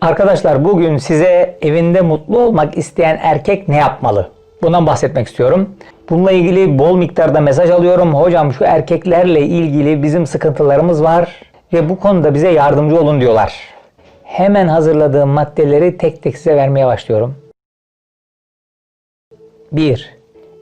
Arkadaşlar bugün size evinde mutlu olmak isteyen erkek ne yapmalı? Bundan bahsetmek istiyorum. Bununla ilgili bol miktarda mesaj alıyorum. Hocam şu erkeklerle ilgili bizim sıkıntılarımız var ve bu konuda bize yardımcı olun diyorlar. Hemen hazırladığım maddeleri tek tek size vermeye başlıyorum. 1.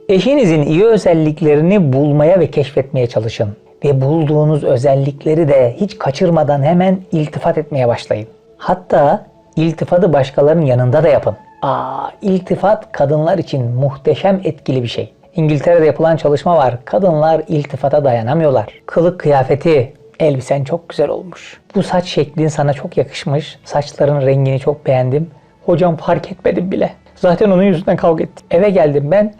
Eşinizin iyi özelliklerini bulmaya ve keşfetmeye çalışın. Ve bulduğunuz özellikleri de hiç kaçırmadan hemen iltifat etmeye başlayın. Hatta iltifatı başkalarının yanında da yapın. Aa, iltifat kadınlar için muhteşem etkili bir şey. İngiltere'de yapılan çalışma var. Kadınlar iltifata dayanamıyorlar. Kılık kıyafeti, elbisen çok güzel olmuş. Bu saç şeklin sana çok yakışmış. Saçların rengini çok beğendim. Hocam fark etmedim bile. Zaten onun yüzünden kavga ettim. Eve geldim ben.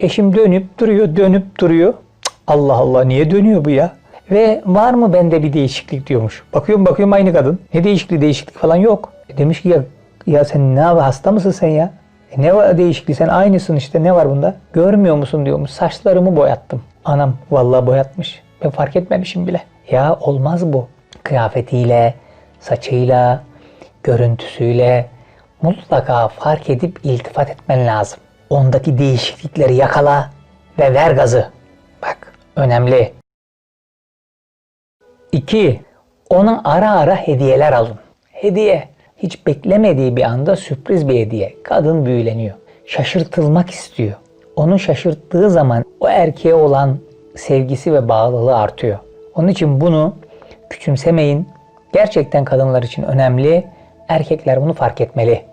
Eşim dönüp duruyor, dönüp duruyor. Cık, Allah Allah niye dönüyor bu ya? Ve var mı bende bir değişiklik diyormuş. Bakıyorum bakıyorum aynı kadın. Ne değişikliği değişiklik falan yok. E demiş ki ya, ya sen ne var hasta mısın sen ya? E ne var değişikliği sen aynısın işte ne var bunda? Görmüyor musun diyormuş. Saçlarımı boyattım. Anam vallahi boyatmış. Ben fark etmemişim bile. Ya olmaz bu. Kıyafetiyle, saçıyla, görüntüsüyle mutlaka fark edip iltifat etmen lazım. Ondaki değişiklikleri yakala ve ver gazı. Bak önemli. 2. Ona ara ara hediyeler alın. Hediye. Hiç beklemediği bir anda sürpriz bir hediye. Kadın büyüleniyor. Şaşırtılmak istiyor. Onu şaşırttığı zaman o erkeğe olan sevgisi ve bağlılığı artıyor. Onun için bunu küçümsemeyin. Gerçekten kadınlar için önemli. Erkekler bunu fark etmeli.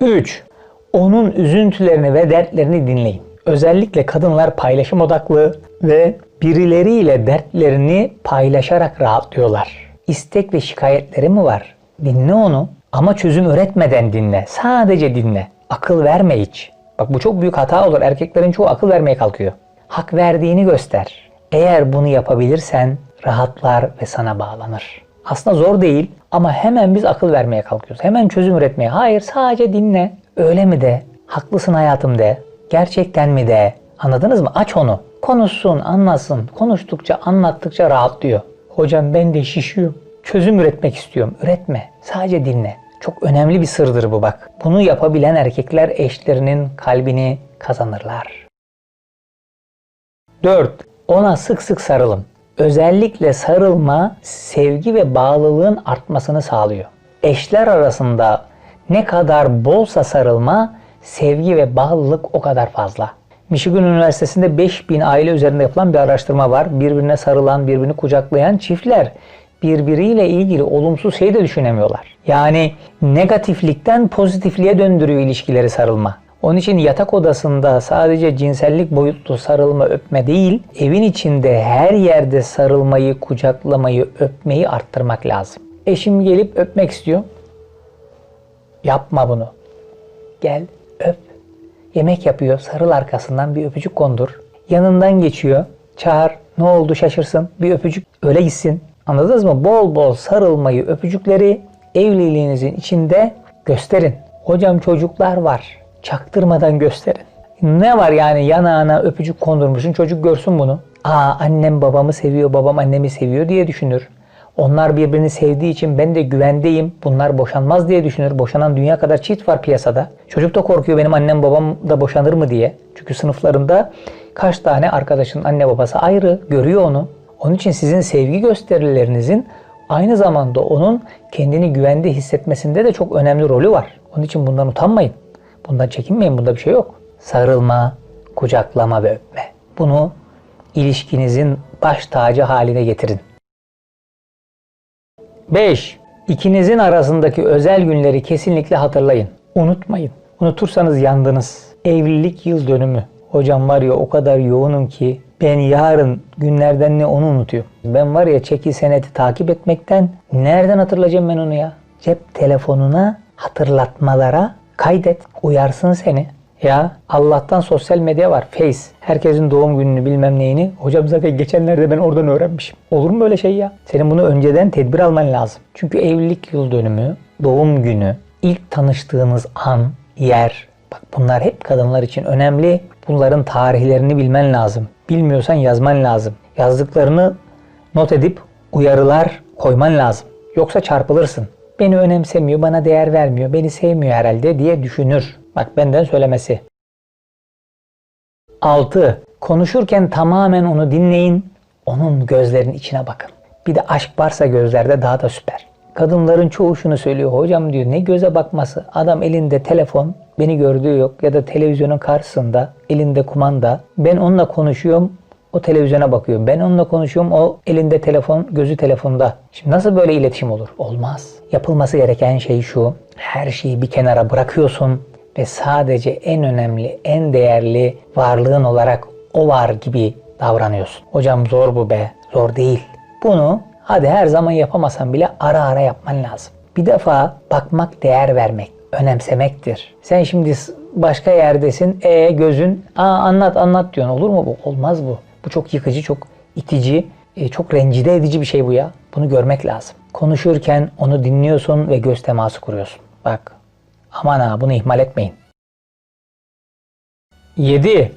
3. Onun üzüntülerini ve dertlerini dinleyin. Özellikle kadınlar paylaşım odaklı ve birileriyle dertlerini paylaşarak rahatlıyorlar. İstek ve şikayetleri mi var? Dinle onu ama çözüm üretmeden dinle. Sadece dinle. Akıl verme hiç. Bak bu çok büyük hata olur. Erkeklerin çoğu akıl vermeye kalkıyor. Hak verdiğini göster. Eğer bunu yapabilirsen rahatlar ve sana bağlanır. Aslında zor değil ama hemen biz akıl vermeye kalkıyoruz. Hemen çözüm üretmeye. Hayır sadece dinle. Öyle mi de? Haklısın hayatım de. Gerçekten mi de? Anladınız mı? Aç onu. Konuşsun, anlasın. Konuştukça, anlattıkça rahatlıyor. Hocam ben de şişiyorum. Çözüm üretmek istiyorum. Üretme. Sadece dinle. Çok önemli bir sırdır bu bak. Bunu yapabilen erkekler eşlerinin kalbini kazanırlar. 4. Ona sık sık sarılın. Özellikle sarılma sevgi ve bağlılığın artmasını sağlıyor. Eşler arasında ne kadar bolsa sarılma, sevgi ve bağlılık o kadar fazla. Michigan Üniversitesi'nde 5000 aile üzerinde yapılan bir araştırma var. Birbirine sarılan, birbirini kucaklayan çiftler birbiriyle ilgili olumsuz şey de düşünemiyorlar. Yani negatiflikten pozitifliğe döndürüyor ilişkileri sarılma. Onun için yatak odasında sadece cinsellik boyutlu sarılma öpme değil, evin içinde her yerde sarılmayı, kucaklamayı, öpmeyi arttırmak lazım. Eşim gelip öpmek istiyor. Yapma bunu. Gel öp. Yemek yapıyor. Sarıl arkasından bir öpücük kondur. Yanından geçiyor. Çağır. Ne oldu şaşırsın. Bir öpücük öyle gitsin. Anladınız mı? Bol bol sarılmayı, öpücükleri evliliğinizin içinde gösterin. Hocam çocuklar var. Çaktırmadan gösterin. Ne var yani yanağına öpücük kondurmuşsun çocuk görsün bunu. Aa annem babamı seviyor, babam annemi seviyor diye düşünür. Onlar birbirini sevdiği için ben de güvendeyim. Bunlar boşanmaz diye düşünür. Boşanan dünya kadar çift var piyasada. Çocuk da korkuyor benim annem babam da boşanır mı diye. Çünkü sınıflarında kaç tane arkadaşın anne babası ayrı görüyor onu. Onun için sizin sevgi gösterilerinizin aynı zamanda onun kendini güvende hissetmesinde de çok önemli rolü var. Onun için bundan utanmayın. Bundan çekinmeyin. Bunda bir şey yok. Sarılma, kucaklama ve öpme. Bunu ilişkinizin baş tacı haline getirin. 5. İkinizin arasındaki özel günleri kesinlikle hatırlayın. Unutmayın. Unutursanız yandınız. Evlilik yıl dönümü. Hocam var ya o kadar yoğunum ki ben yarın günlerden ne onu unutuyorum. Ben var ya çeki seneti takip etmekten nereden hatırlayacağım ben onu ya? Cep telefonuna hatırlatmalara kaydet. Uyarsın seni. Ya Allah'tan sosyal medya var. Face. Herkesin doğum gününü bilmem neyini. Hocam zaten geçenlerde ben oradan öğrenmişim. Olur mu böyle şey ya? Senin bunu önceden tedbir alman lazım. Çünkü evlilik yıl dönümü, doğum günü, ilk tanıştığınız an, yer. Bak bunlar hep kadınlar için önemli. Bunların tarihlerini bilmen lazım. Bilmiyorsan yazman lazım. Yazdıklarını not edip uyarılar koyman lazım. Yoksa çarpılırsın. Beni önemsemiyor, bana değer vermiyor, beni sevmiyor herhalde diye düşünür. Bak benden söylemesi. 6. Konuşurken tamamen onu dinleyin. Onun gözlerinin içine bakın. Bir de aşk varsa gözlerde daha da süper. Kadınların çoğu şunu söylüyor. Hocam diyor ne göze bakması. Adam elinde telefon, beni gördüğü yok. Ya da televizyonun karşısında, elinde kumanda. Ben onunla konuşuyorum, o televizyona bakıyor. Ben onunla konuşuyorum, o elinde telefon, gözü telefonda. Şimdi nasıl böyle iletişim olur? Olmaz. Yapılması gereken şey şu. Her şeyi bir kenara bırakıyorsun ve sadece en önemli, en değerli varlığın olarak o var gibi davranıyorsun. Hocam zor bu be. Zor değil. Bunu hadi her zaman yapamasan bile ara ara yapman lazım. Bir defa bakmak değer vermek, önemsemektir. Sen şimdi başka yerdesin, e gözün, aa anlat anlat diyorsun. Olur mu bu? Olmaz bu. Bu çok yıkıcı, çok itici, e, çok rencide edici bir şey bu ya. Bunu görmek lazım. Konuşurken onu dinliyorsun ve göz teması kuruyorsun. Bak aman ha bunu ihmal etmeyin. 7.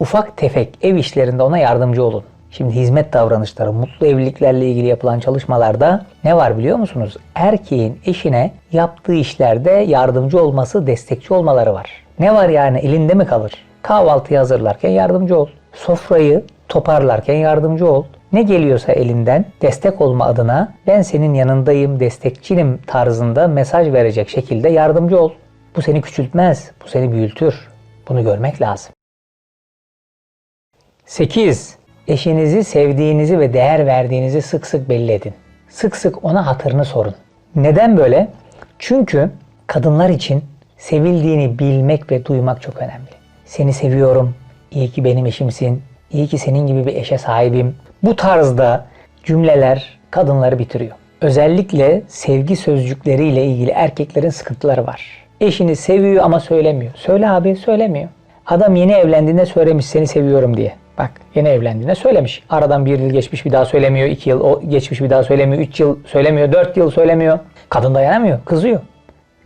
Ufak tefek ev işlerinde ona yardımcı olun. Şimdi hizmet davranışları, mutlu evliliklerle ilgili yapılan çalışmalarda ne var biliyor musunuz? Erkeğin eşine yaptığı işlerde yardımcı olması, destekçi olmaları var. Ne var yani elinde mi kalır? Kahvaltıyı hazırlarken yardımcı ol. Sofrayı toparlarken yardımcı ol. Ne geliyorsa elinden destek olma adına ben senin yanındayım, destekçinim tarzında mesaj verecek şekilde yardımcı ol. Bu seni küçültmez, bu seni büyütür. Bunu görmek lazım. 8. Eşinizi sevdiğinizi ve değer verdiğinizi sık sık belli edin. Sık sık ona hatırını sorun. Neden böyle? Çünkü kadınlar için sevildiğini bilmek ve duymak çok önemli. Seni seviyorum, iyi ki benim eşimsin, iyi ki senin gibi bir eşe sahibim. Bu tarzda cümleler kadınları bitiriyor. Özellikle sevgi sözcükleriyle ilgili erkeklerin sıkıntıları var. Eşini seviyor ama söylemiyor. Söyle abi söylemiyor. Adam yeni evlendiğinde söylemiş seni seviyorum diye. Bak yeni evlendiğinde söylemiş. Aradan bir yıl geçmiş bir daha söylemiyor. iki yıl o geçmiş bir daha söylemiyor. Üç yıl söylemiyor. Dört yıl söylemiyor. Kadın dayanamıyor. Kızıyor.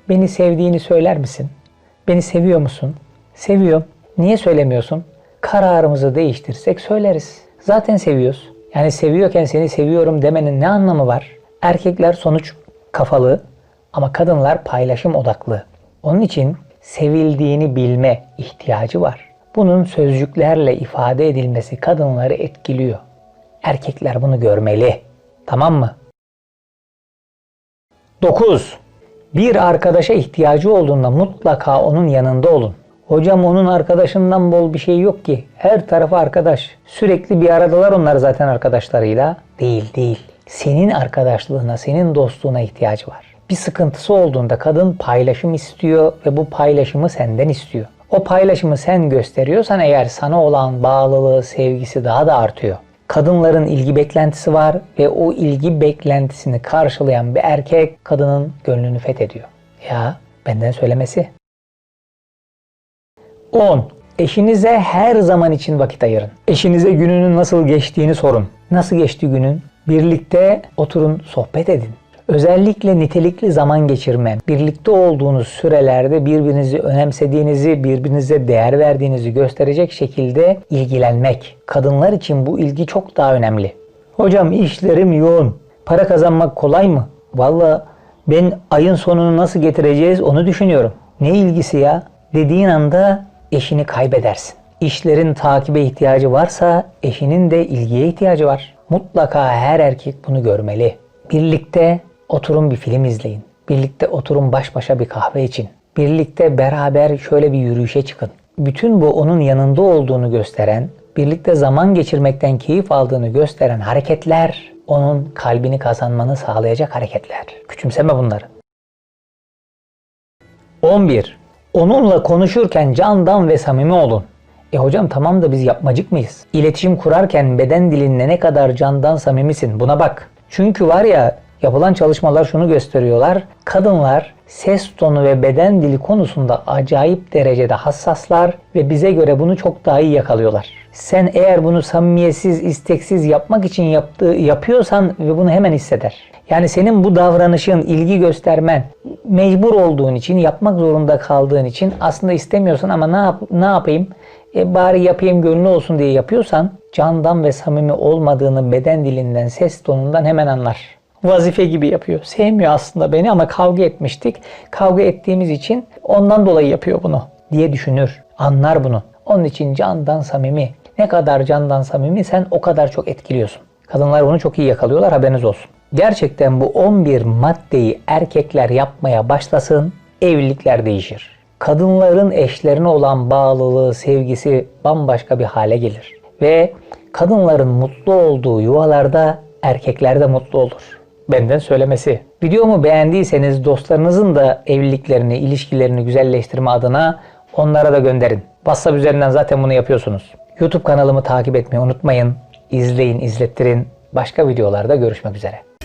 Beni sevdiğini söyler misin? Beni seviyor musun? Seviyorum. Niye söylemiyorsun? Kararımızı değiştirsek söyleriz. Zaten seviyoruz. Yani seviyorken seni seviyorum demenin ne anlamı var? Erkekler sonuç kafalı ama kadınlar paylaşım odaklı. Onun için sevildiğini bilme ihtiyacı var. Bunun sözcüklerle ifade edilmesi kadınları etkiliyor. Erkekler bunu görmeli. Tamam mı? 9. Bir arkadaşa ihtiyacı olduğunda mutlaka onun yanında olun. Hocam onun arkadaşından bol bir şey yok ki. Her tarafı arkadaş. Sürekli bir aradalar onlar zaten arkadaşlarıyla. Değil değil. Senin arkadaşlığına, senin dostluğuna ihtiyacı var. Bir sıkıntısı olduğunda kadın paylaşım istiyor ve bu paylaşımı senden istiyor. O paylaşımı sen gösteriyorsan eğer sana olan bağlılığı, sevgisi daha da artıyor. Kadınların ilgi beklentisi var ve o ilgi beklentisini karşılayan bir erkek kadının gönlünü fethediyor. Ya benden söylemesi. 10. Eşinize her zaman için vakit ayırın. Eşinize gününün nasıl geçtiğini sorun. Nasıl geçti günün? Birlikte oturun, sohbet edin. Özellikle nitelikli zaman geçirme, birlikte olduğunuz sürelerde birbirinizi önemsediğinizi, birbirinize değer verdiğinizi gösterecek şekilde ilgilenmek. Kadınlar için bu ilgi çok daha önemli. Hocam işlerim yoğun. Para kazanmak kolay mı? Valla ben ayın sonunu nasıl getireceğiz onu düşünüyorum. Ne ilgisi ya? Dediğin anda eşini kaybedersin. İşlerin takibe ihtiyacı varsa eşinin de ilgiye ihtiyacı var. Mutlaka her erkek bunu görmeli. Birlikte oturun bir film izleyin. Birlikte oturun baş başa bir kahve için. Birlikte beraber şöyle bir yürüyüşe çıkın. Bütün bu onun yanında olduğunu gösteren, birlikte zaman geçirmekten keyif aldığını gösteren hareketler onun kalbini kazanmanı sağlayacak hareketler. Küçümseme bunları. 11. Onunla konuşurken candan ve samimi olun. E hocam tamam da biz yapmacık mıyız? İletişim kurarken beden dilinle ne kadar candan samimisin buna bak. Çünkü var ya yapılan çalışmalar şunu gösteriyorlar. Kadınlar ses tonu ve beden dili konusunda acayip derecede hassaslar ve bize göre bunu çok daha iyi yakalıyorlar. Sen eğer bunu samimiyetsiz, isteksiz yapmak için yaptığı, yapıyorsan ve bunu hemen hisseder. Yani senin bu davranışın, ilgi göstermen, mecbur olduğun için, yapmak zorunda kaldığın için aslında istemiyorsun ama ne, yap, ne yapayım? E bari yapayım gönlü olsun diye yapıyorsan candan ve samimi olmadığını beden dilinden, ses tonundan hemen anlar. Vazife gibi yapıyor. Sevmiyor aslında beni ama kavga etmiştik. Kavga ettiğimiz için ondan dolayı yapıyor bunu diye düşünür. Anlar bunu. Onun için candan samimi. Ne kadar candan samimi sen o kadar çok etkiliyorsun. Kadınlar bunu çok iyi yakalıyorlar haberiniz olsun. Gerçekten bu 11 maddeyi erkekler yapmaya başlasın evlilikler değişir. Kadınların eşlerine olan bağlılığı, sevgisi bambaşka bir hale gelir. Ve kadınların mutlu olduğu yuvalarda erkekler de mutlu olur. Benden söylemesi. Videomu beğendiyseniz dostlarınızın da evliliklerini, ilişkilerini güzelleştirme adına onlara da gönderin. WhatsApp üzerinden zaten bunu yapıyorsunuz. YouTube kanalımı takip etmeyi unutmayın. İzleyin, izlettirin. Başka videolarda görüşmek üzere.